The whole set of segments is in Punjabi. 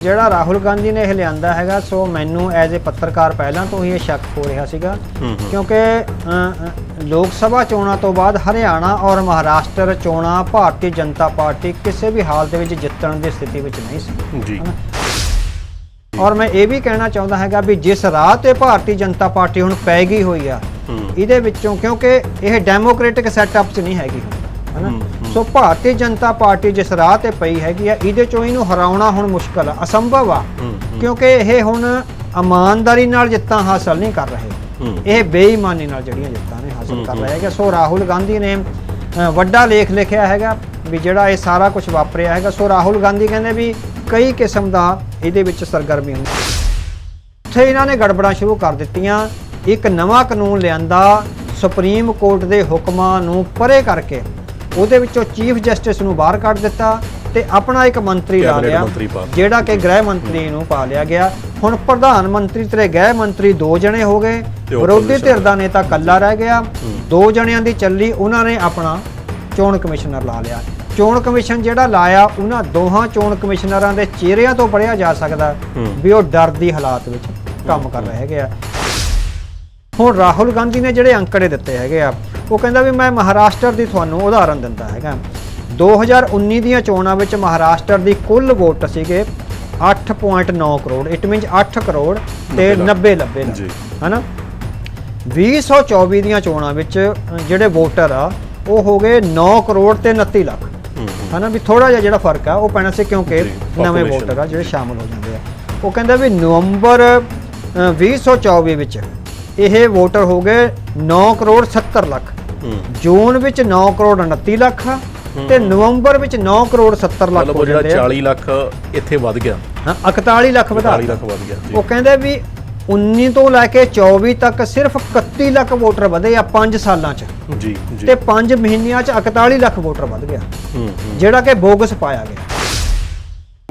ਜਿਹੜਾ ਰਾਹੁਲ ਗਾਂਧੀ ਨੇ ਇਹ ਲਿਆਂਦਾ ਹੈਗਾ ਸੋ ਮੈਨੂੰ ਐਜ਼ ਅ ਪੱਤਰਕਾਰ ਪਹਿਲਾਂ ਤੋਂ ਹੀ ਇਹ ਸ਼ੱਕ ਹੋ ਰਿਹਾ ਸੀਗਾ ਕਿਉਂਕਿ ਲੋਕ ਸਭਾ ਚੋਣਾਂ ਤੋਂ ਬਾਅਦ ਹਰਿਆਣਾ ਔਰ ਮਹਾਰਾਸ਼ਟਰ ਚੋਣਾਂ ਭਾਰਤੀ ਜਨਤਾ ਪਾਰਟੀ ਕਿਸੇ ਵੀ ਹਾਲ ਦੇ ਵਿੱਚ ਜਿੱਤਣ ਦੀ ਸਥਿਤੀ ਵਿੱਚ ਨਹੀਂ ਸੀ। ਜੀ। ਔਰ ਮੈਂ ਇਹ ਵੀ ਕਹਿਣਾ ਚਾਹੁੰਦਾ ਹੈਗਾ ਵੀ ਜਿਸ ਰਾਹ ਤੇ ਭਾਰਤੀ ਜਨਤਾ ਪਾਰਟੀ ਹੁਣ ਪੈ ਗਈ ਹੋਈ ਆ ਇਹਦੇ ਵਿੱਚੋਂ ਕਿਉਂਕਿ ਇਹ ਡੈਮੋਕ੍ਰੈਟਿਕ ਸੈਟਅਪ 'ਚ ਨਹੀਂ ਹੈਗੀ। ਹਨਾ। ਸੋ ਭਾਰਤੀ ਜਨਤਾ ਪਾਰਟੀ ਜਿਸ ਰਾਹ ਤੇ ਪਈ ਹੈਗੀ ਆ ਇਹਦੇ ਚੋਂ ਇਹਨੂੰ ਹਰਾਉਣਾ ਹੁਣ ਮੁਸ਼ਕਲ ਆ ਅਸੰਭਵ ਆ। ਕਿਉਂਕਿ ਇਹ ਹੁਣ ਇਮਾਨਦਾਰੀ ਨਾਲ ਜਿੱਤਾਂ ਹਾਸਲ ਨਹੀਂ ਕਰ ਰਹੇ। ਇਹ ਬੇਈਮਾਨੀ ਨਾਲ ਜਿਹੜੀਆਂ ਜਿੱਤਾਂ ਨੇ ਹਾਸਲ ਕਰ ਰਹੇ ਹੈਗੇ ਸੋ ਰਾਹੁਲ ਗਾਂਧੀ ਨੇ ਵੱਡਾ ਲੇਖ ਲਿਖਿਆ ਹੈਗਾ ਵੀ ਜਿਹੜਾ ਇਹ ਸਾਰਾ ਕੁਝ ਵਾਪਰਿਆ ਹੈਗਾ। ਸੋ ਰਾਹੁਲ ਗਾਂਧੀ ਕਹਿੰਦੇ ਵੀ ਕਈ ਕਿਸਮ ਦਾ ਇਹਦੇ ਵਿੱਚ ਸਰਗਰਮੀ ਹੁੰਦੀ ਉੱਥੇ ਇਹਨਾਂ ਨੇ ਗੜਬੜਾਂ ਸ਼ੁਰੂ ਕਰ ਦਿੱਤੀਆਂ। ਇੱਕ ਨਵਾਂ ਕਾਨੂੰਨ ਲਿਆਂਦਾ ਸੁਪਰੀਮ ਕੋਰਟ ਦੇ ਹੁਕਮਾਂ ਨੂੰ ਪਰੇ ਕਰਕੇ ਉਹਦੇ ਵਿੱਚੋਂ ਚੀਫ ਜਸਟਿਸ ਨੂੰ ਬਾਹਰ ਕੱਢ ਦਿੱਤਾ ਤੇ ਆਪਣਾ ਇੱਕ ਮੰਤਰੀ ਲਾ ਲਿਆ। ਜਿਹੜਾ ਕਿ ਗ੍ਰਹਿ ਮੰਤਰੀ ਨੂੰ ਪਾ ਲਿਆ ਗਿਆ। ਹੁਣ ਪ੍ਰਧਾਨ ਮੰਤਰੀ ਤੇ ਗ੍ਰਹਿ ਮੰਤਰੀ ਦੋ ਜਣੇ ਹੋ ਗਏ। ਵਿਰੋਧੀ ਧਿਰ ਦਾ ਨੇਤਾ ਕੱਲਾ ਰਹਿ ਗਿਆ। ਦੋ ਜਣਿਆਂ ਦੀ ਚੱਲੀ ਉਹਨਾਂ ਨੇ ਆਪਣਾ ਚੋਣ ਕਮਿਸ਼ਨਰ ਲਾ ਲਿਆ। ਚੋਣ ਕਮਿਸ਼ਨ ਜਿਹੜਾ ਲਾਇਆ ਉਹਨਾਂ ਦੋਹਾਂ ਚੋਣ ਕਮਿਸ਼ਨਰਾਂ ਦੇ ਚਿਹਰਿਆਂ ਤੋਂ ਪੜਿਆ ਜਾ ਸਕਦਾ। ਵੀ ਉਹ ਡਰ ਦੀ ਹਾਲਾਤ ਵਿੱਚ ਕੰਮ ਕਰ ਰਹੇ ਹੈਗੇ ਆ। ਹੁਣ ਰਾਹੁਲ ਗਾਂਧੀ ਨੇ ਜਿਹੜੇ ਅੰਕੜੇ ਦਿੱਤੇ ਹੈਗੇ ਆ ਉਹ ਕਹਿੰਦਾ ਵੀ ਮੈਂ ਮਹਾਰਾਸ਼ਟਰ ਦੀ ਤੁਹਾਨੂੰ ਉਦਾਹਰਨ ਦਿੰਦਾ ਹੈਗਾ 2019 ਦੀਆਂ ਚੋਣਾਂ ਵਿੱਚ ਮਹਾਰਾਸ਼ਟਰ ਦੀ ਕੁੱਲ ਵੋਟ ਸੀਗੇ 8.9 ਕਰੋੜ ਇਟ ਮੀਨਸ 8 ਕਰੋੜ ਤੇ 90 90 ਜੀ। ਹਨਾ 2024 ਦੀਆਂ ਚੋਣਾਂ ਵਿੱਚ ਜਿਹੜੇ ਵੋਟਰ ਆ ਉਹ ਹੋ ਗਏ 9 ਕਰੋੜ ਤੇ 29 ਲੱਖ। ਹਨਾ ਵੀ ਥੋੜਾ ਜਿਹਾ ਜਿਹੜਾ ਫ਼ਰਕ ਆ ਉਹ ਪੈਣਾ ਸੀ ਕਿਉਂਕਿ ਨਵੇਂ। ਵੋਟਰ ਆ ਜਿਹੜੇ ਸ਼ਾਮਲ ਹੋ ਜਾਂਦੇ ਆ ਉਹ ਕਹਿੰਦਾ ਵੀ ਨਵੰਬਰ ਅ, 2024 ਵਿੱਚ ਇਹ ਵੋਟਰ ਹੋ ਗਏ 9 ਕਰੋੜ 70 ਲੱਖ ਜੂਨ ਵਿੱਚ 9 ਕਰੋੜ 29 ਲੱਖ ਤੇ ਨਵੰਬਰ ਵਿੱਚ 9 ਕਰੋੜ 70 ਲੱਖ ਹੋ ਜਿਹੜਾ ਜਾਂਦੇ ਆ। 40 ਲੱਖ ਇੱਥੇ ਵੱਧ ਗਿਆ। ਹਾਂ 41 ਲੱਖ ਵਧਾ 40 ਲੱਖ ਵੱਧ ਗਿਆ ਉਹ ਕਹਿੰਦੇ ਵੀ 19 ਤੋਂ ਲੈ ਕੇ 24 ਤੱਕ ਸਿਰਫ 31 ਲੱਖ ਵੋਟਰ ਵਧੇ ਆ 5 ਸਾਲਾਂ 'ਚ। ਜੀ ਤੇ 5 ਮਹੀਨਿਆਂ 'ਚ 41 ਲੱਖ ਵੋਟਰ ਵਧ ਗਿਆ। ਜਿਹੜਾ ਕਿ ਬੋਗਸ ਪਾਇਆ ਗਿਆ।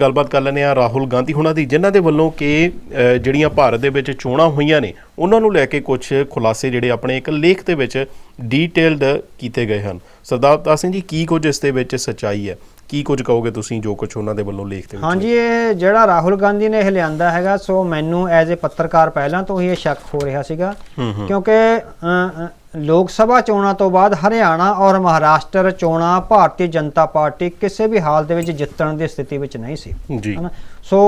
ਗੱਲਬਾਤ ਕਰ ਲੈਂਦੇ ਆ ਰਾਹੁਲ ਗਾਂਧੀ ਹੁਣਾਂ ਦੀ, ਜਿਨ੍ਹਾਂ ਦੇ ਵੱਲੋਂ ਕਿ ਜਿਹੜੀਆਂ ਭਾਰਤ ਦੇ ਵਿੱਚ ਚੋਣਾਂ ਹੋਈਆਂ ਨੇ, ਉਹਨਾਂ ਨੂੰ ਲੈ ਕੇ ਕੁਝ ਖੁਲਾਸੇ ਜਿਹੜੇ ਆਪਣੇ ਇੱਕ ਲੇਖ ਦੇ ਵਿੱਚ ਡੀਟੇਲਡ ਕੀਤੇ ਗਏ ਹਨ। ਸਰਦਾਰ ਦਾਸ ਸਿੰਘ ਜੀ, ਕੀ ਕੁਝ ਇਸ ਦੇ ਵਿੱਚ ਸੱਚਾਈ ਹੈ? ਕੀ ਕੁਝ ਕਹੋਗੇ ਤੁਸੀਂ ਜੋ ਕੁਝ ਉਹਨਾਂ ਦੇ ਵੱਲੋਂ ਲੇਖ ਦੇ ਵਿੱਚ ਹਾਂਜੀ ਇਹ ਜਿਹੜਾ ਰਾਹੁਲ ਗਾਂਧੀ ਨੇ ਇਹ ਲਿਆਂਦਾ ਹੈਗਾ ਸੋ ਮੈਨੂੰ ਐਜ਼ ਅ ਪੱਤਰਕਾਰ ਪਹਿਲਾਂ ਤੋਂ ਹੀ ਇਹ ਸ਼ੱਕ ਹੋ ਰਿਹਾ ਸੀਗਾ। ਕਿਉਂਕਿ ਲੋਕ ਸਭਾ ਚੋਣਾਂ ਤੋਂ ਬਾਅਦ ਹਰਿਆਣਾ ਔਰ ਮਹਾਰਾਸ਼ਟਰ ਚੋਣਾਂ ਭਾਰਤੀ ਜਨਤਾ ਪਾਰਟੀ ਕਿਸੇ ਵੀ ਹਾਲ ਦੇ ਵਿੱਚ ਜਿੱਤਣ ਦੀ ਸਥਿਤੀ ਵਿੱਚ ਨਹੀਂ ਸੀ। ਜੀ। ਸੋ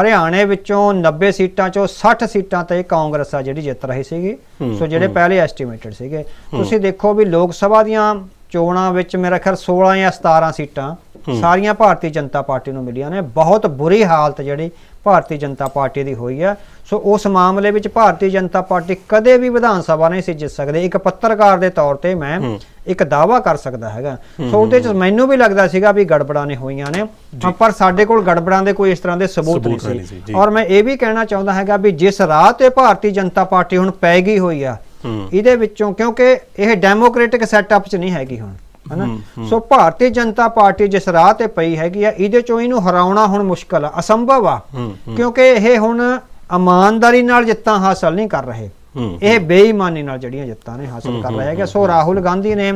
ਹਰਿਆਣੇ ਵਿੱਚੋਂ 90 ਸੀਟਾਂ ਚੋਂ 60 ਸੀਟਾਂ ਤੇ ਕਾਂਗਰਸ ਆ ਜਿਹੜੀ ਜਿੱਤ ਰਹੀ ਸੀਗੀ। ਸੋ ਜਿਹੜੇ ਪਹਿਲੇ ਐਸਟੀਮੇਟਡ ਸੀਗੇ। ਤੁਸੀਂ ਦੇਖੋ ਵੀ ਲੋਕ ਸਭਾ ਦੀਆਂ ਚੋਣਾਂ ਵਿੱਚ ਮੇਰਾ ਖਿਆਲ 16 ਜਾਂ 17 ਸੀਟਾਂ ਸਾਰੀਆਂ ਭਾਰਤੀ ਜਨਤਾ ਪਾਰਟੀ ਨੂੰ ਮਿਲੀਆਂ ਨੇ। ਬਹੁਤ ਬੁਰੀ ਹਾਲਤ ਜਿਹੜੀ ਭਾਰਤੀ ਜਨਤਾ ਪਾਰਟੀ ਦੀ ਹੋਈ ਹੈ ਸੋ ਉਸ ਮਾਮਲੇ ਵਿੱਚ ਭਾਰਤੀ ਜਨਤਾ ਪਾਰਟੀ ਕਦੇ ਵੀ ਵਿਧਾਨ ਸਭਾ ਨਹੀਂ ਸੀ ਜਿੱਤ ਸਕਦੇ। ਇੱਕ ਪੱਤਰਕਾਰ ਦੇ ਤੌਰ ਤੇ ਮੈਂ ਇੱਕ ਦਾਵਾ ਕਰ ਸਕਦਾ ਹੈਗਾ। ਸੋ ਉਹਦੇ ਚ ਮੈਨੂੰ ਵੀ ਲੱਗਦਾ ਸੀਗਾ ਵੀ ਗੜਬੜਾਂ ਨੇ ਹੋਈਆਂ ਨੇ। ਪਰ ਸਾਡੇ ਕੋਲ ਗੜਬੜਾਂ ਦੇ ਕੋਈ ਇਸ ਤਰ੍ਹਾਂ ਦੇ ਸਬੂਤ ਨਹੀਂ ਸੀ। ਔਰ ਮੈਂ ਇਹ ਵੀ ਕਹਿਣਾ ਚਾਹੁੰਦਾ ਹੈਗਾ ਵੀ ਜਿਸ ਰਾਹ ਤੇ ਭਾਰਤੀ ਜਨਤਾ ਪਾਰਟੀ ਹੁਣ ਪੈ ਗਈ ਹੋਈ ਆ। ਇਹਦੇ ਵਿੱਚੋਂ ਕਿਉਂਕਿ ਇਹ ਡੈਮੋਕ੍ਰੈਟਿਕ ਸੈਟਅਪ 'ਚ ਨਹੀਂ ਹੈਗੀ ਹੁਣ। ਹਨਾ? ਸੋ ਭਾਰਤੀ ਜਨਤਾ ਪਾਰਟੀ ਜਿਸ ਰਾਹ ਤੇ ਪਈ ਹੈਗੀ ਆ ਇਹਦੇ ਚੋਂ ਇਹਨੂੰ ਹਰਾਉਣਾ ਹੁਣ ਮੁਸ਼ਕਲ ਆ ਅਸੰਭਵ ਆ। ਕਿਉਂਕਿ ਇਹ ਹੁਣ ਇਮਾਨਦਾਰੀ ਨਾਲ ਜਿੱਤਾਂ ਹਾਸਲ ਨਹੀਂ ਕਰ ਰਹੇ। ਇਹ ਬੇਈਮਾਨੀ ਨਾਲ ਜਿਹੜੀਆਂ ਜਿੱਤਾਂ ਨੇ ਹਾਸਲ ਕਰ ਰਹੇ ਹੈਗੇ ਸੋ ਰਾਹੁਲ ਗਾਂਧੀ ਨੇ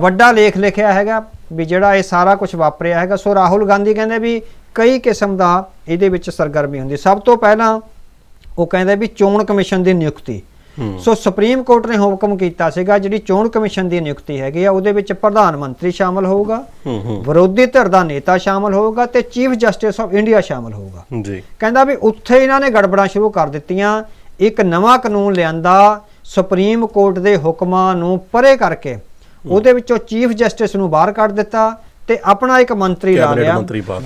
ਵੱਡਾ ਲੇਖ ਲਿਖਿਆ ਹੈਗਾ ਵੀ ਜਿਹੜਾ ਇਹ ਸਾਰਾ ਕੁਝ ਵਾਪਰਿਆ ਹੈਗਾ। ਸੋ ਰਾਹੁਲ ਗਾਂਧੀ ਕਹਿੰਦੇ ਵੀ ਕਈ ਕਿਸਮ ਦਾ ਇਹਦੇ ਵਿੱਚ ਸਰਗਰਮੀ ਹੁੰਦੀ। ਸਭ ਤੋਂ ਪਹਿਲਾਂ ਉਹ ਕਹਿੰਦੇ ਵੀ ਚੋਣ ਕਮਿਸ਼ਨ ਦੀ ਨਿਯੁਕਤੀ। ਸੋ ਸੁਪਰੀਮ ਕੋਰਟ ਨੇ ਹੁਕਮ ਕੀਤਾ ਸੀਗਾ ਜਿਹੜੀ ਚੋਣ ਕਮਿਸ਼ਨ ਦੀ ਨਿਯੁਕਤੀ ਹੈਗੀ ਆ ਉਹਦੇ ਵਿੱਚ ਪ੍ਰਧਾਨ ਮੰਤਰੀ ਸ਼ਾਮਲ ਹੋਊਗਾ ਵਿਰੋਧੀ ਧਿਰ ਦਾ ਨੇਤਾ ਸ਼ਾਮਲ ਹੋਊਗਾ ਤੇ ਚੀਫ ਜਸਟਿਸ ਆਫ ਇੰਡੀਆ ਸ਼ਾਮਲ ਹੋਊਗਾ। ਜੀ। ਕਹਿੰਦਾ ਵੀ ਉੱਥੇ ਇਹਨਾਂ ਨੇ ਗੜਬੜਾਂ ਸ਼ੁਰੂ ਕਰ ਦਿੱਤੀਆਂ ਇੱਕ ਨਵਾਂ ਕਾਨੂੰਨ ਲਿਆਂਦਾ ਸੁਪਰੀਮ ਕੋਰਟ ਦੇ ਹੁਕਮਾਂ ਨੂੰ ਪਰੇ ਕਰਕੇ ਉਹਦੇ ਵਿੱਚੋਂ ਚੀਫ ਜਸਟਿਸ ਨੂੰ ਬਾਹਰ ਕੱਢ ਦਿੱਤਾ ਤੇ ਆਪਣਾ ਇੱਕ ਮੰਤਰੀ ਲਾ ਲਿਆ।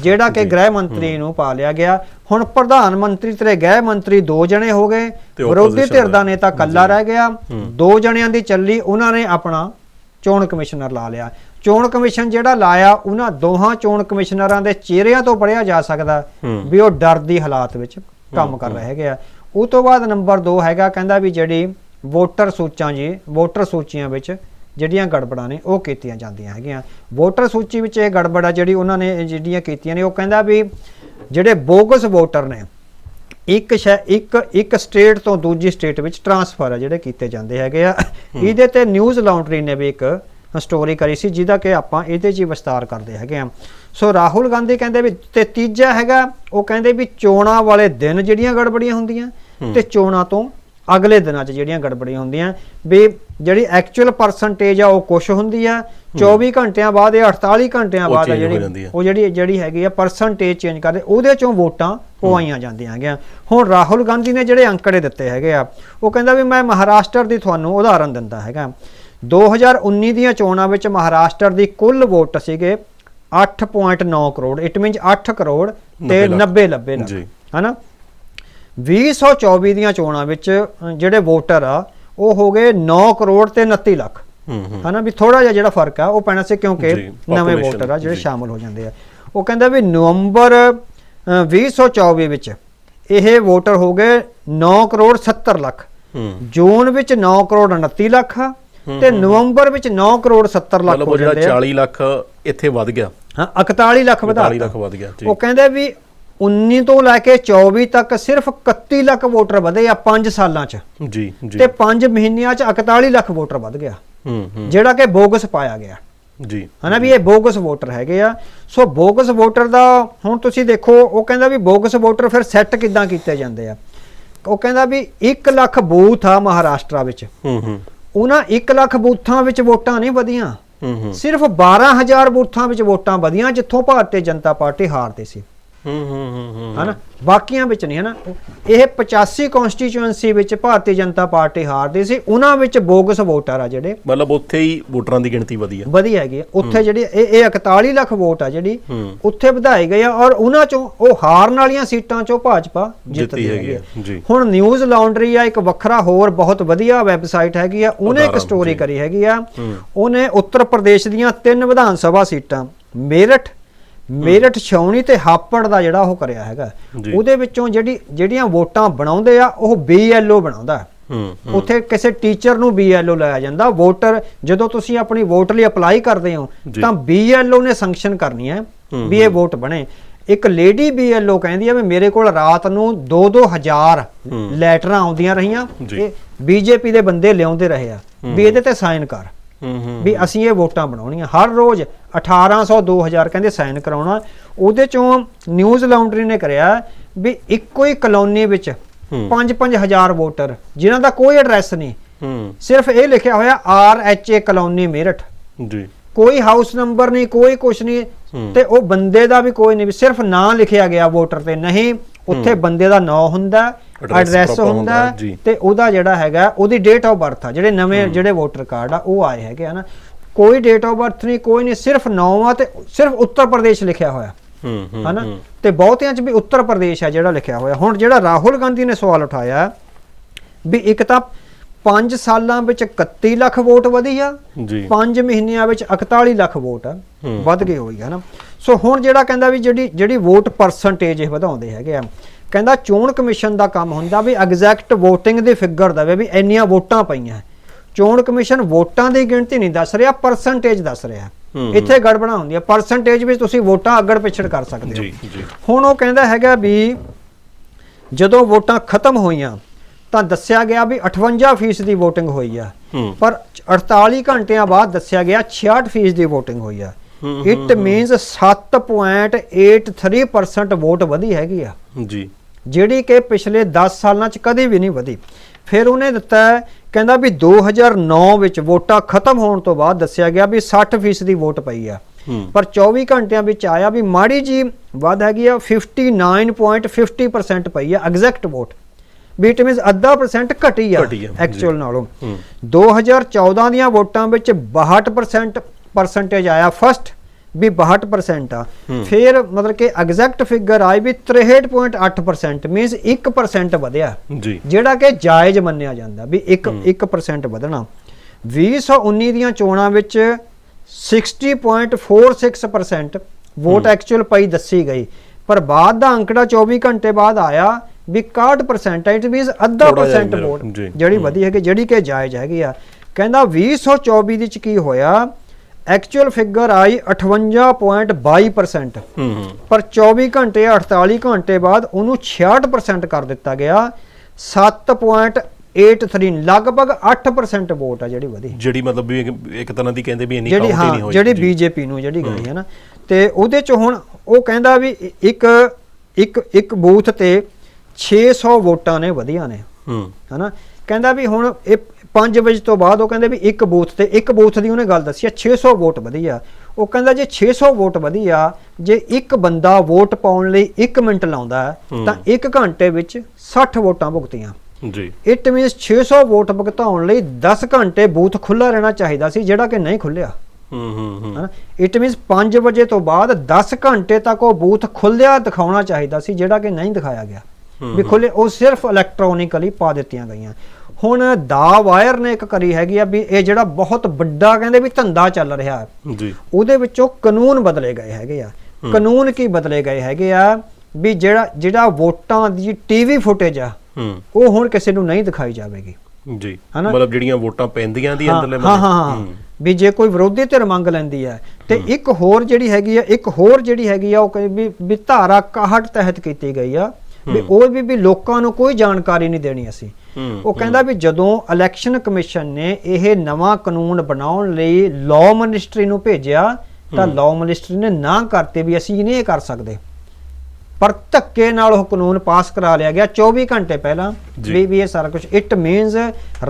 ਜਿਹੜਾ ਕਿ। ਗ੍ਰਹਿ ਮੰਤਰੀ ਨੂੰ ਪਾ ਲਿਆ ਗਿਆ। ਹੁਣ ਪ੍ਰਧਾਨ ਮੰਤਰੀ ਤੇ ਗ੍ਰਹਿ ਮੰਤਰੀ ਦੋ ਜਣੇ ਹੋ ਗਏ। ਵਿਰੋਧੀ ਧਿਰ ਦਾ। ਨੇਤਾ ਕੱਲਾ ਰਹਿ ਗਿਆ। ਦੋ ਜਣਿਆਂ ਦੀ ਚੱਲੀ ਉਹਨਾਂ ਨੇ ਆਪਣਾ ਚੋਣ ਕਮਿਸ਼ਨਰ ਲਾ ਲਿਆ। ਚੋਣ ਕਮਿਸ਼ਨ ਜਿਹੜਾ ਲਾਇਆ ਉਹਨਾਂ ਦੋਹਾਂ ਚੋਣ ਕਮਿਸ਼ਨਰਾਂ ਦੇ ਚਿਹਰਿਆਂ ਤੋਂ ਪੜਿਆ ਜਾ ਸਕਦਾ। ਵੀ ਉਹ ਡਰ ਦੀ ਹਾਲਾਤ ਵਿੱਚ ਕੰਮ ਕਰ ਰਹੇ ਹੈਗੇ ਆ। ਉਹ ਤੋਂ ਬਾਅਦ ਨੰਬਰ 2 ਹੈਗਾ ਕਹਿੰਦਾ ਵੀ ਜਿਹੜੀ ਵੋਟਰ ਸੂਚਾਂ ਜੀ ਵੋਟਰ ਸੂਚੀਆਂ ਵਿੱਚ ਜਿਹੜੀਆਂ ਗੜਬੜਾਂ ਨੇ ਉਹ ਕੀਤੀਆਂ ਜਾਂਦੀਆਂ ਹੈਗੀਆਂ। ਵੋਟਰ ਸੂਚੀ ਵਿੱਚ ਇਹ ਗੜਬੜ ਜਿਹੜੀ ਉਹਨਾਂ ਨੇ ਜਿਹੜੀਆਂ ਕੀਤੀਆਂ ਨੇ ਉਹ ਕਹਿੰਦਾ ਵੀ ਜਿਹੜੇ ਬੋਗਸ ਵੋਟਰ ਨੇ ਇੱਕ ਇੱਕ ਇੱਕ ਸਟੇਟ ਤੋਂ ਦੂਜੀ ਸਟੇਟ ਵਿੱਚ ਟਰਾਂਸਫਰ ਆ ਜਿਹੜੇ ਕੀਤੇ ਜਾਂਦੇ ਹੈਗੇ ਆ। ਇਹਦੇ ਤੇ ਨਿਊਜ਼ ਲਾਉਂਡਰੀ ਨੇ ਵੀ ਇੱਕ ਸਟੋਰੀ ਕਰੀ ਸੀ ਜਿਹਦਾ ਕਿ ਆਪਾਂ ਇਹਦੇ 'ਚ ਹੀ ਵਿਸਤਾਰ ਕਰਦੇ ਹੈਗੇ ਆ। ਸੋ ਰਾਹੁਲ ਗਾਂਧੀ ਕਹਿੰਦੇ ਵੀ ਤੇ ਤੀਜਾ ਹੈਗਾ ਉਹ ਕਹਿੰਦੇ ਵੀ ਚੋਣਾਂ ਵਾਲੇ ਦਿਨ ਜਿਹੜੀਆਂ ਗੜਬੜੀਆਂ ਹੁੰਦੀਆਂ ਤੇ ਚੋਣਾਂ ਤੋਂ ਅਗਲੇ ਦਿਨਾਂ 'ਚ ਜਿਹੜੀਆਂ ਗੜਬੜੀਆਂ ਹੁੰਦੀਆਂ ਵੀ ਜਿਹੜੀ ਐਕਚੁਅਲ ਪਰਸੈਂਟੇਜ ਆ ਉਹ ਕੁਛ ਹੁੰਦੀ ਆ 24 ਘੰਟਿਆਂ ਬਾਅਦ ਇਹ 48 ਘੰਟਿਆਂ ਬਾਅਦ ਜਿਹੜੀ। ਉਹ ਜਿਹੜੀ ਜਿਹੜੀ ਹੈਗੀ ਆ ਪਰਸੈਂਟੇਜ ਚੇਂਜ ਕਰਦੇ ਉਹਦੇ ਚੋਂ ਵੋਟਾਂ ਪਵਾਈਆਂ ਜਾਂਦੀਆਂ ਹੈਗੀਆਂ ਹੁਣ ਰਾਹੁਲ ਗਾਂਧੀ ਨੇ ਜਿਹੜੇ ਅੰਕੜੇ ਦਿੱਤੇ ਹੈਗੇ ਆ ਉਹ ਕਹਿੰਦਾ ਵੀ ਮੈਂ ਮਹਾਰਾਸ਼ਟਰ ਦੀ ਤੁਹਾਨੂੰ ਉਦਾਹਰਨ ਦਿੰਦਾ ਹੈਗਾ 2019 ਦੀਆਂ ਚੋਣਾਂ ਵਿੱਚ ਮਹਾਰਾਸ਼ਟਰ ਦੀ ਕੁੱਲ ਵੋਟ ਸੀਗੇ 8.9 ਕਰੋੜ ਇਟ ਮੀਨਸ 8 ਕਰੋੜ ਤੇ 90 ਲੱਖ। 90 ਲੱਭੇ ਜੀ। ਹਨਾ 2024 ਦੀਆਂ ਚੋਣਾਂ ਵਿੱਚ ਜਿਹੜੇ ਵੋਟਰ ਆ ਉਹ ਹੋ ਗਏ 9 ਕਰੋੜ ਤੇ 29 ਲੱਖ। ਹਨਾ ਵੀ ਥੋੜਾ ਜਿਹਾ ਜਿਹੜਾ ਫ਼ਰਕ ਆ ਉਹ ਪੈਣਾ ਸੀ ਕਿਉਂਕਿ ਨਵੇਂ ਵੋਟਰ ਆ ਜਿਹੜੇ। ਸ਼ਾਮਲ ਹੋ ਜਾਂਦੇ ਆ। ਉਹ ਕਹਿੰਦਾ ਵੀ ਨਵੰਬਰ ਅ, 2024 ਵਿੱਚ ਇਹ ਵੋਟਰ ਹੋ ਗਏ 9 ਕਰੋੜ 70 ਲੱਖ। ਜੂਨ ਵਿੱਚ 9 ਕਰੋੜ 29 ਲੱਖ ਤੇ ਨਵੰਬਰ ਵਿੱਚ 9 ਕਰੋੜ 70 ਲੱਖ ਹੋ ਜਾਂਦੇ ਆ। 40 ਲੱਖ ਇੱਥੇ ਵੱਧ ਗਿਆ। ਹਾਂ 41 ਲੱਖ ਵਧਾ 40 ਲੱਖ ਵੱਧ ਗਿਆ ਉਹ ਕਹਿੰਦੇ ਵੀ 19 ਤੋਂ ਲੈ ਕੇ 24 ਤੱਕ ਸਿਰਫ 31 ਲੱਖ ਵੋਟਰ ਵਧੇ ਆ 5 ਸਾਲਾਂ 'ਚ। ਜੀ ਜੀ। ਤੇ 5 ਮਹੀਨਿਆਂ 'ਚ 41 ਲੱਖ ਵੋਟਰ ਵੱਧ ਗਿਆ। ਜਿਹੜਾ ਕਿ ਬੋਗਸ ਪਾਇਆ ਗਿਆ। ਜੀ। ਹਨਾ ਵੀ ਇਹ ਬੋਗਸ ਵੋਟਰ ਹੈਗੇ ਆ। ਸੋ ਬੋਗਸ ਵੋਟਰ ਦਾ ਹੁਣ ਤੁਸੀਂ ਦੇਖੋ ਉਹ ਕਹਿੰਦਾ ਵੀ ਬੋਗਸ ਵੋਟਰ ਫਿਰ ਸੈੱਟ ਕਿੱਦਾਂ ਕੀਤੇ ਜਾਂਦੇ ਆ? ਉਹ ਕਹਿੰਦਾ ਵੀ 1 ਲੱਖ ਬੂਥ ਆ ਮਹਾਰਾਸ਼ਟਰ ਵਿੱਚ। ਹੂੰ ਹੂੰ। ਉਹਨਾਂ 1 ਲੱਖ ਬੂਥਾਂ ਵਿੱਚ ਵੋਟਾਂ ਨਹੀਂ ਵਧੀਆਂ। ਹੂੰ ਹੂੰ। ਸਿਰਫ 12000 ਬੂਥਾਂ ਵਿੱਚ ਵੋਟਾਂ ਵਧੀਆਂ ਜਿੱਥੋਂ ਭਾਰਤੀ ਜਨਤਾ ਪਾਰਟੀ ਹਾਰਦੀ ਸੀ। ਹੂੰ ਹੂੰ ਹੂੰ ਹੂੰ ਹਨਾ? ਬਾਕੀਆਂ ਵਿੱਚ ਨਹੀਂ ਹਨਾ? ਇਹ 85 ਕਨਸਟੀਚੁਐਂਸੀ ਵਿੱਚ ਭਾਰਤੀ ਜਨਤਾ ਪਾਰਟੀ ਹਾਰਦੀ ਸੀ। ਉਹਨਾਂ ਵਿੱਚ ਬੋਗਸ ਵੋਟਰ ਆ ਜਿਹੜੇ। ਮਤਲਬ ਉੱਥੇ ਹੀ ਵੋਟਰਾਂ ਦੀ ਗਿਣਤੀ ਵਧੀ ਆ ਹੈਗੀ। ਉੱਥੇ ਜਿਹੜੀ ਇਹ ਇਹ 41 ਲੱਖ ਵੋਟ ਆ ਜਿਹੜੀ। ਉੱਥੇ ਵਧਾਈ ਗਈ ਆ ਔਰ ਉਹਨਾਂ ਚੋਂ ਉਹ ਹਾਰਨ ਵਾਲੀਆਂ ਸੀਟਾਂ ਚੋਂ ਭਾਜਪਾ ਜਿੱਤੀ ਜਿੱਤਦੀ ਹੈਗੀ। ਹੁਣ ਨਿਊਜ਼ ਲਾਉਂਡਰੀ ਆ ਇੱਕ ਵੱਖਰਾ ਹੋਰ ਬਹੁਤ ਵਧੀਆ ਵੈਬਸਾਈਟ ਹੈਗੀ ਆ। ਉਹਨੇ ਇੱਕ ਸਟੋਰੀ। ਕਰੀ ਹੈਗੀ ਆ। ਉਹਨੇ ਉੱਤਰ ਪ੍ਰਦੇਸ਼ ਦੀਆਂ ਤਿੰਨ ਵਿਧਾਨ ਸਭਾ ਸੀਟਾਂ ਮੇਰਠ ਮੇਰਠ ਛਾਉਣੀ ਤੇ ਹਾਪੜ ਦਾ ਜਿਹੜਾ ਉਹ ਕਰਿਆ ਹੈਗਾ। ਉਹਦੇ ਵਿੱਚੋਂ ਜਿਹੜੀ ਜਿਹੜੀਆਂ ਵੋਟਾਂ ਬਣਾਉਂਦੇ ਆ ਉਹ BLO ਬਣਾਉਂਦਾ। ਉੱਥੇ ਕਿਸੇ ਟੀਚਰ ਨੂੰ BLO ਲਾਇਆ ਜਾਂਦਾ। ਵੋਟਰ ਜਦੋਂ ਤੁਸੀਂ ਆਪਣੀ ਵੋਟ ਲਈ ਅਪਲਾਈ ਕਰਦੇ ਹੋ। ਤਾਂ BLO ਨੇ ਸੰਕਸ਼ਨ ਕਰਨੀ ਹੈ ਵੀ ਇਹ ਵੋਟ ਬਣੇ। ਇੱਕ ਲੇਡੀ BLO ਕਹਿੰਦੀ ਆ ਵੀ ਮੇਰੇ ਕੋਲ ਰਾਤ ਨੂੰ 2-2 ਹਜ਼ਾਰ ਹੂੰ। ਲੈਟਰਾਂ ਆਉਂਦੀਆਂ ਰਹੀਆਂ। ਇਹ ਬੀਜੇਪੀ ਦੇ ਬੰਦੇ ਲਿਆਉਂਦੇ ਰਹੇ ਆ। ਵੀ ਇਹਦੇ ਤੇ ਸਾਈਨ ਕਰ। ਹੂੰ ਹੂੰ ਵੀ ਅਸੀਂ ਇਹ ਵੋਟਾਂ ਬਣਾਉਣੀਆਂ। ਹਰ ਰੋਜ਼ 1800 2000 ਕਹਿੰਦੇ ਸਾਈਨ ਕਰਾਉਣਾ। ਉਹਦੇ ਚੋਂ ਨਿਊਜ਼ ਲਾਉਂਡਰੀ ਨੇ ਕਰਿਆ ਵੀ ਇੱਕੋ ਹੀ ਕਲੋਨੀ ਵਿੱਚ ਹੂੰ। 5-5000 ਵੋਟਰ ਜਿਨ੍ਹਾਂ ਦਾ ਕੋਈ ਐਡਰੈਸ ਨਹੀਂ। ਹੂੰ। ਸਿਰਫ ਇਹ ਲਿਖਿਆ ਹੋਇਆ R H A colony Meerut. ਜੀ। ਕੋਈ ਹਾਊਸ ਨੰਬਰ ਨਹੀਂ ਕੋਈ ਕੁਛ ਨਹੀਂ। ਤੇ ਉਹ ਬੰਦੇ ਦਾ ਵੀ ਕੋਈ ਨਹੀਂ ਸਿਰਫ ਨਾਂ ਲਿਖਿਆ ਗਿਆ ਵੋਟਰ ਤੇ ਨਹੀਂ। ਉੱਥੇ ਬੰਦੇ ਦਾ ਨਾਂ ਹੁੰਦਾ ਐਡਰੈਸ ਹੁੰਦਾ। ਤੇ ਉਹਦਾ ਜਿਹੜਾ ਹੈਗਾ ਉਹਦੀ ਡੇਟ ਆਫ ਬਰਥ ਆ ਜਿਹੜੇ ਨਵੇਂ ਜਿਹੜੇ ਵੋਟਰ ਕਾਰਡ ਆ ਉਹ ਆਏ ਹੈਗੇ ਆ ਨਾ। ਕੋਈ ਡੇਟ ਆਫ ਬਰਥ ਨਹੀਂ ਕੋਈ ਨਹੀਂ ਸਿਰਫ ਆ ਤੇ ਸਿਰਫ ਉੱਤਰ ਪ੍ਰਦੇਸ਼ ਲਿਖਿਆ ਹੋਇਆ। ਹੂੰ ਹੂੰ ਹਨਾ। ਤੇ ਬਹੁਤਿਆਂ 'ਚ ਵੀ ਉੱਤਰ ਪ੍ਰਦੇਸ਼ ਹੈ ਜਿਹੜਾ ਲਿਖਿਆ ਹੋਇਆ। ਹੁਣ ਜਿਹੜਾ ਰਾਹੁਲ ਗਾਂਧੀ ਨੇ ਸਵਾਲ ਉਠਾਇਆ ਵੀ ਇੱਕ ਤਾਂ 5 ਸਾਲਾਂ ਵਿੱਚ 31 ਲੱਖ ਵੋਟ ਵਧੀ ਆ ਜੀ। 5 ਮਹੀਨਿਆਂ ਵਿੱਚ 41 ਲੱਖ ਵੋਟ ਆ। ਵੱਧ ਗਈ ਹੋਈ ਹੈ ਨਾ ਸੋ ਹੁਣ ਜਿਹੜਾ ਕਹਿੰਦਾ ਵੀ ਜਿਹੜੀ ਜਿਹੜੀ ਵੋਟ ਪਰਸੈਂਟੇਜ ਇਹ ਵਧਾਉਂਦੇ ਹੈਗੇ ਆ ਕਹਿੰਦਾ ਚੋਣ ਕਮਿਸ਼ਨ ਦਾ ਕੰਮ ਹੁੰਦਾ ਵੀ ਐਗਜ਼ੈਕਟ VOTING ਦੀ ਫਿਗਰ ਦਵੇ ਵੀ ਇੰਨੀਆਂ ਵੋਟਾਂ ਪਈਆਂ। ਚੋਣ ਕਮਿਸ਼ਨ ਵੋਟਾਂ ਦੀ ਗਿਣਤੀ ਨਹੀਂ ਦੱਸ ਰਿਹਾ ਪਰਸੈਂਟੇਜ ਦੱਸ ਰਿਹਾ। ਇੱਥੇ ਗੜਬੜਾ ਹੁੰਦੀ ਹੈ। ਪਰਸੈਂਟੇਜ ਵਿੱਚ ਤੁਸੀਂ ਵੋਟਾਂ ਅੱਗੜ ਪਿਛੜ ਕਰ ਸਕਦੇ ਹੋ। ਜੀ ਜੀ। ਹੁਣ ਉਹ ਕਹਿੰਦਾ ਹੈਗਾ ਵੀ ਜਦੋਂ ਵੋਟਾਂ ਖਤਮ ਹੋਈਆਂ ਤਾਂ ਦੱਸਿਆ ਗਿਆ ਵੀ 58% ਦੀ VOTING ਹੋਈ ਆ। ਪਰ 48 ਘੰਟਿਆਂ ਬਾਅਦ ਦੱਸਿਆ ਗਿਆ 66% ਦੀ VOTING ਹੋਈ ਆ। ਇਟ ਮੀਨਸ 7.83% ਵੋਟ ਵਧੀ ਹੈਗੀ ਆ। ਜੀ। ਜਿਹੜੀ ਕਿ ਪਿਛਲੇ 10 ਸਾਲਾਂ ਚ ਕਦੇ ਵੀ ਨਹੀਂ ਵਧੀ। ਫਿਰ ਉਹਨੇ ਦਿੱਤਾ ਕਹਿੰਦਾ ਵੀ 2009 ਵਿੱਚ ਵੋਟਾਂ ਖਤਮ ਹੋਣ ਤੋਂ ਬਾਅਦ ਦੱਸਿਆ ਗਿਆ ਵੀ 60% ਦੀ ਵੋਟ ਪਈ ਆ। ਪਰ 24 ਘੰਟਿਆਂ ਵਿੱਚ ਆਇਆ ਵੀ ਮਾੜੀ ਜੀ ਵੱਧ ਹੈਗੀ ਆ 59.50% ਪਈ ਆ ਐਗਜ਼ੈਕਟ ਵੋਟ। ਵੀ ਇਟ ਮੀਨਸ ਅੱਧਾ ਪਰਸੈਂਟ ਘਟੀ ਆ। ਐਕਚੁਅਲ ਨਾਲੋਂ। ਹੂੰ। 2014 ਦੀਆਂ ਵੋਟਾਂ ਵਿੱਚ 62% ਪਰਸੈਂਟੇਜ ਆਇਆ ਫਸਟ ਵੀ 62% ਆ। ਫਿਰ ਮਤਲਬ ਕਿ ਐਗਜ਼ੈਕਟ ਫਿਗਰ ਆਈ ਵੀ 63.8% ਮੀਨਸ 1% ਵਧਿਆ। ਜਿਹੜਾ ਕਿ ਜਾਇਜ਼ ਮੰਨਿਆ ਜਾਂਦਾ ਵੀ 1 1% ਵਧਣਾ। 2019 ਦੀਆਂ ਚੋਣਾਂ ਵਿੱਚ 60.46% ਵੋਟ ਐਕਚੁਅਲ ਪਈ ਦੱਸੀ ਗਈ। ਪਰ ਬਾਅਦ ਦਾ ਅੰਕੜਾ 24 ਘੰਟੇ ਬਾਅਦ ਆਇਆ ਵੀ 61% ਹੈ ਇਟ ਮੀਨਸ ਅੱਧਾ ਪਰਸੈਂਟ ਵੋਟ ਜਿਹੜੀ ਹੂੰ। ਵਧੀ ਹੈਗੀ ਜਿਹੜੀ ਕਿ ਜਾਇਜ਼ ਹੈਗੀ ਆ। ਕਹਿੰਦਾ 2024 ਦੇ ਚ ਕੀ ਹੋਇਆ? ਐਕਚੁਅਲ ਫਿਗਰ ਆਈ 58.22% ਹੂੰ ਹੂੰ। ਪਰ 24 ਘੰਟੇ 48 ਘੰਟੇ ਬਾਅਦ ਉਹਨੂੰ 66% ਕਰ ਦਿੱਤਾ ਗਿਆ। 83 ਲਗਭਗ 8% ਵੋਟ ਆ ਜਿਹੜੀ ਵਧੀ। ਜਿਹੜੀ ਮਤਲਬ ਵੀ ਇੱਕ- ਤਰ੍ਹਾਂ ਦੀ ਕਹਿੰਦੇ ਵੀ ਇੰਨੀ ਕਾਊਂਟ ਹੀ ਨਹੀਂ ਹਾਂ ਹੋਈ ਜਿਹੜੀ। ਬੀਜੇਪੀ ਨੂੰ ਜਿਹੜੀ ਗਈ ਹੈ ਨਾ। ਤੇ ਉਹਦੇ ਚ ਹੁਣ ਉਹ ਕਹਿੰਦਾ ਵੀ ਇੱਕ ਇੱਕ ਇੱਕ ਬੂਥ ਤੇ 600 ਵੋਟਾਂ ਨੇ ਵਧੀਆਂ ਨੇ। ਹੂੰ। ਹਨਾ? ਕਹਿੰਦਾ ਵੀ ਹੁਣ ਇਹ 5 ਵਜੇ ਤੋਂ ਬਾਅਦ ਉਹ ਕਹਿੰਦੇ ਵੀ ਇੱਕ ਬੂਥ ਤੇ ਇੱਕ ਬੂਥ ਦੀ ਉਹਨੇ ਗੱਲ ਦੱਸੀ ਆ 600 ਵੋਟ ਵਧੀਆ। ਉਹ ਕਹਿੰਦਾ ਜੇ 600 ਵੋਟ ਵਧੀਆ ਜੇ ਇੱਕ ਬੰਦਾ ਵੋਟ ਪਾਉਣ ਲਈ 1 ਮਿੰਟ ਲਾਉਂਦਾ। ਤਾਂ 1 ਘੰਟੇ ਵਿੱਚ 60 ਵੋਟਾਂ ਭੁਗਤੀਆਂ। ਜੀ। ਇਟ ਮੀਨਸ 600 ਵੋਟ ਭੁਗਤਾਉਣ ਲਈ 10 ਘੰਟੇ ਬੂਥ ਖੁੱਲਾ ਰਹਿਣਾ ਚਾਹੀਦਾ ਸੀ ਜਿਹੜਾ ਕਿ ਨਹੀਂ ਖੁੱਲਿਆ ਹੂੰ ਹੂੰ ਹੂੰ। ਇਟ ਮੀਨਸ 5 ਵਜੇ ਤੋਂ ਬਾਅਦ 10 ਘੰਟੇ ਤੱਕ ਉਹ ਬੂਥ ਖੁੱਲਿਆ ਦਿਖਾਉਣਾ ਚਾਹੀਦਾ ਸੀ ਜਿਹੜਾ ਕਿ ਨਹੀਂ ਦਿਖਾਇਆ ਗਿਆ। ਵੀ ਖੁੱਲੇ ਉਹ ਸਿਰਫ ਇਲੈਕਟ੍ਰੋਨਿਕਲੀ ਪਾ ਦਿੱਤੀਆਂ ਗਈਆਂ। ਹੁਣ ਦਾ ਵਾਇਰ ਨੇ ਇੱਕ ਕਰੀ ਹੈਗੀ ਆ ਵੀ ਇਹ ਜਿਹੜਾ ਬਹੁਤ ਵੱਡਾ ਕਹਿੰਦੇ ਵੀ ਧੰਦਾ ਚੱਲ ਰਿਹਾ ਹੈ। ਜੀ। ਉਹਦੇ ਵਿੱਚੋਂ ਕਾਨੂੰਨ ਬਦਲੇ ਗਏ ਹੈਗੇ ਆ। ਕਾਨੂੰਨ ਕੀ ਬਦਲੇ ਗਏ ਹੈਗੇ ਆ ਵੀ ਜਿਹੜਾ ਜਿਹੜਾ ਵੋਟਾਂ ਦੀ ਟੀਵੀ ਫੁਟੇਜ ਆ ਉਹ ਹੁਣ ਕਿਸੇ ਨੂੰ ਨਹੀਂ ਦਿਖਾਈ ਜਾਵੇਗੀ। ਜੀ। ਹਨਾ? ਮਤਲਬ ਜਿਹੜੀਆਂ ਵੋਟਾਂ ਪੈਂਦੀਆਂ ਦੀ ਅੰਦਰਲੇ ਹਾਂ ਹਾਂ ਹੂੰ, ਵੀ ਜੇ ਕੋਈ ਵਿਰੋਧੀ ਧਿਰ ਮੰਗ ਲੈਂਦੀ ਹੈ ਤੇ ਇੱਕ ਹੋਰ ਜਿਹੜੀ ਹੈਗੀ ਆ ਇੱਕ ਹੋਰ ਜਿਹੜੀ ਹੈਗੀ ਆ ਉਹ ਕਹਿੰਦੀ ਵੀ ਵੀ ਧਾਰਾ 61 ਤਹਿਤ ਕੀਤੀ ਗਈ ਆ ਵੀ ਉਹ ਵੀ ਵੀ ਲੋਕਾਂ ਨੂੰ ਕੋਈ ਜਾਣਕਾਰੀ ਨਹੀਂ ਦੇਣੀ ਅਸੀਂ। ਉਹ ਕਹਿੰਦਾ ਵੀ ਜਦੋਂ ਇਲੈਕਸ਼ਨ ਕਮਿਸ਼ਨ ਨੇ ਇਹ ਨਵਾਂ ਕਾਨੂੰਨ ਬਣਾਉਣ ਲਈ ਲਾਅ ਮਿਨਿਸਟਰੀ ਨੂੰ ਭੇਜਿਆ ਤਾਂ ਲਾਅ ਮਿਨਿਸਟਰੀ ਨੇ ਨਾ ਕਰਤੇ ਵੀ ਅਸੀਂ ਨਹੀਂ ਇਹ ਕਰ ਸਕਦੇ। ਪਰ ਧੱਕੇ ਨਾਲ ਉਹ ਕਾਨੂੰਨ ਪਾਸ ਕਰਾ ਲਿਆ ਗਿਆ। 24 ਘੰਟੇ ਪਹਿਲਾਂ। ਵੀ ਵੀ ਇਹ ਸਾਰਾ ਕੁਝ ਇਟ ਮੀਨਸ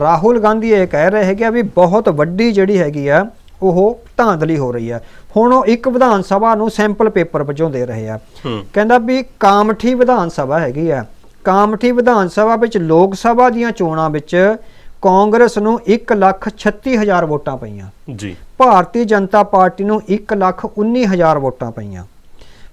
ਰਾਹੁਲ ਗਾਂਧੀ ਇਹ ਕਹਿ ਰਹੇ ਹੈਗੇ ਵੀ ਬਹੁਤ ਵੱਡੀ ਜਿਹੜੀ ਹੈਗੀ ਆ ਉਹ ਧਾਂਦਲੀ ਹੋ ਰਹੀ ਆ। ਹੁਣ ਉਹ ਇੱਕ ਵਿਧਾਨ ਸਭਾ ਨੂੰ ਸੈਂਪਲ ਪੇਪਰ ਵਜੋਂ ਦੇ ਰਹੇ ਆ। ਹੂੰ। ਕਹਿੰਦਾ ਵੀ ਕਾਮਠੀ ਵਿਧਾਨ ਸਭਾ ਹੈਗੀ ਆ। ਕਾਮਠੀ ਵਿਧਾਨ ਸਭਾ ਵਿੱਚ ਲੋਕ ਸਭਾ ਦੀਆਂ ਚੋਣਾਂ ਵਿੱਚ ਕਾਂਗਰਸ ਨੂੰ 136000 ਵੋਟਾਂ ਪਈਆਂ। ਜੀ। ਭਾਰਤੀ ਜਨਤਾ ਪਾਰਟੀ ਨੂੰ 119000 ਵੋਟਾਂ ਪਈਆਂ।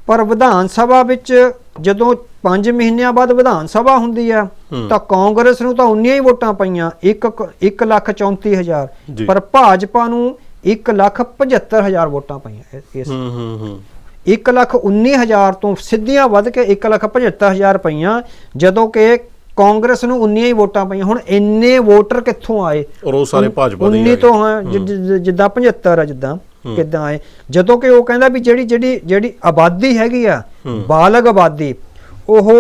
ਪਰ ਵਿਧਾਨ ਸਭਾ ਵਿੱਚ ਜਦੋਂ 5 ਮਹੀਨਿਆਂ ਬਾਅਦ ਵਿਧਾਨ ਸਭਾ ਹੁੰਦੀ ਆ ਹੂੰ। ਤਾਂ ਕਾਂਗਰਸ ਨੂੰ ਤਾਂ ਉਨੀਆਂ ਹੀ ਵੋਟਾਂ ਪਈਆਂ 1 134000 ਜੀ। ਪਰ ਭਾਜਪਾ ਨੂੰ 175000 ਵੋਟਾਂ ਪਈਆਂ ਇਸ ਹੂੰ ਹੂੰ ਹੂੰ। 1 ਲੱਖ 19 ਹਜ਼ਾਰ ਤੋਂ ਸਿੱਧੀਆਂ ਵੱਧ ਕੇ 1 ਲੱਖ 75 ਹਜ਼ਾਰ ਪਈਆਂ ਜਦੋਂ ਕਿ ਕਾਂਗਰਸ ਨੂੰ 19 ਹੀ ਵੋਟਾਂ ਪਈਆਂ। ਹੁਣ ਇੰਨੇ ਵੋਟਰ ਕਿੱਥੋਂ ਆਏ? ਔਰ ਉਹ ਸਾਰੇ ਭਾਜਪਾ ਦੇ ਹੀ 19 ਆ ਤੋਂ। ਹਾਂ ਜਿੱਦਾਂ 75 ਆ ਜਿੱਦਾਂ ਕਿੱਦਾਂ ਆਏ। ਜਦੋਂ ਕਿ ਉਹ ਕਹਿੰਦਾ ਵੀ ਜਿਹੜੀ ਜਿਹੜੀ ਜਿਹੜੀ ਆਬਾਦੀ ਹੈਗੀ ਆ। ਬਾਲਗ ਆਬਾਦੀ ਉਹ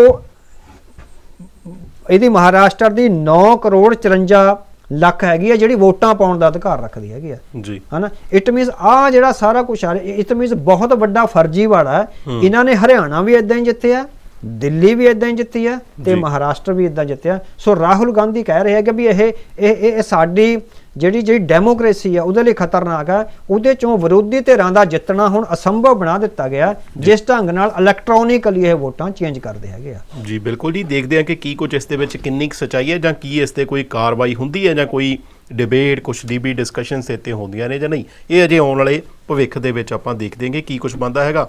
ਇਹਦੀ ਮਹਾਰਾਸ਼ਟਰ ਦੀ 9 ਕਰੋੜ 54 ਲੱਖ ਹੈਗੀ ਆ ਜਿਹੜੀ ਵੋਟਾਂ ਪਾਉਣ ਦਾ ਅਧਿਕਾਰ ਰੱਖਦੀ ਹੈਗੀ ਆ। ਜੀ। ਹਨਾ? ਇਟ ਮੀਨਸ ਆ ਜਿਹੜਾ ਸਾਰਾ ਕੁਝ ਆ ਇਟ ਮੀਨਸ ਬਹੁਤ ਵੱਡਾ ਫਰਜ਼ੀਵਾੜਾ ਇਹਨਾਂ ਨੇ ਹਰਿਆਣਾ ਵੀ ਇਦਾਂ ਹੀ ਜਿੱਤਿਆ ਦਿੱਲੀ ਵੀ ਇਦਾਂ ਹੀ ਜਿੱਤੀ ਆ ਤੇ। ਮਹਾਰਾਸ਼ਟਰ ਵੀ ਇਦਾਂ ਜਿੱਤਿਆ ਸੋ ਰਾਹੁਲ ਗਾਂਧੀ ਕਹਿ ਰਹੇ ਕਿ ਵੀ ਇਹ ਇਹ ਸਾਡੀ ਜਿਹੜੀ ਜਿਹੜੀ ਡੈਮੋਕ੍ਰੇਸੀ ਆ, ਉਹਦੇ ਲਈ ਖਤਰਨਾਕ ਆ, ਉਹਦੇ ਚੋਂ ਵਿਰੋਧੀ ਧਿਰਾਂ ਦਾ ਜਿੱਤਣਾ ਹੁਣ ਅਸੰਭਵ ਬਣਾ ਦਿੱਤਾ ਗਿਆ, ਜਿਸ ਢੰਗ ਨਾਲ ਇਲੈਕਟ੍ਰੋਨਿਕਲੀ ਇਹ ਵੋਟਾਂ ਚੇਂਜ ਕਰਦੇ ਹੈਗੇ ਆ। ਜੀ, ਬਿਲਕੁਲ ਜੀ, ਦੇਖਦੇ ਹਾਂ ਕਿ ਕੀ ਕੁਝ ਇਸ ਦੇ ਵਿੱਚ ਕਿੰਨੀ ਕੁ ਸਚਾਈ ਹੈ ਜਾਂ ਕੀ ਇਸ ਤੇ ਕੋਈ ਕਾਰਵਾਈ ਹੁੰਦੀ ਹੈ ਜਾਂ ਕੋਈ ਡਿਬੇਟ ਕੁਝ ਦੀ ਵੀ ਡਿਸਕਸ਼ਨਸ ਇੱਥੇ ਹੁੰਦੀਆਂ ਨੇ ਜਾਂ ਨਹੀਂ। ਇਹ ਅਜੇ ਆਉਣ ਵਾਲੇ ਭਵਿੱਖ ਦੇ ਵਿੱਚ ਆਪਾਂ ਦੇਖਦੇ ਹਾਂ ਕਿ ਕੀ ਕੁਝ ਬੰਦਾ ਹੈਗਾ।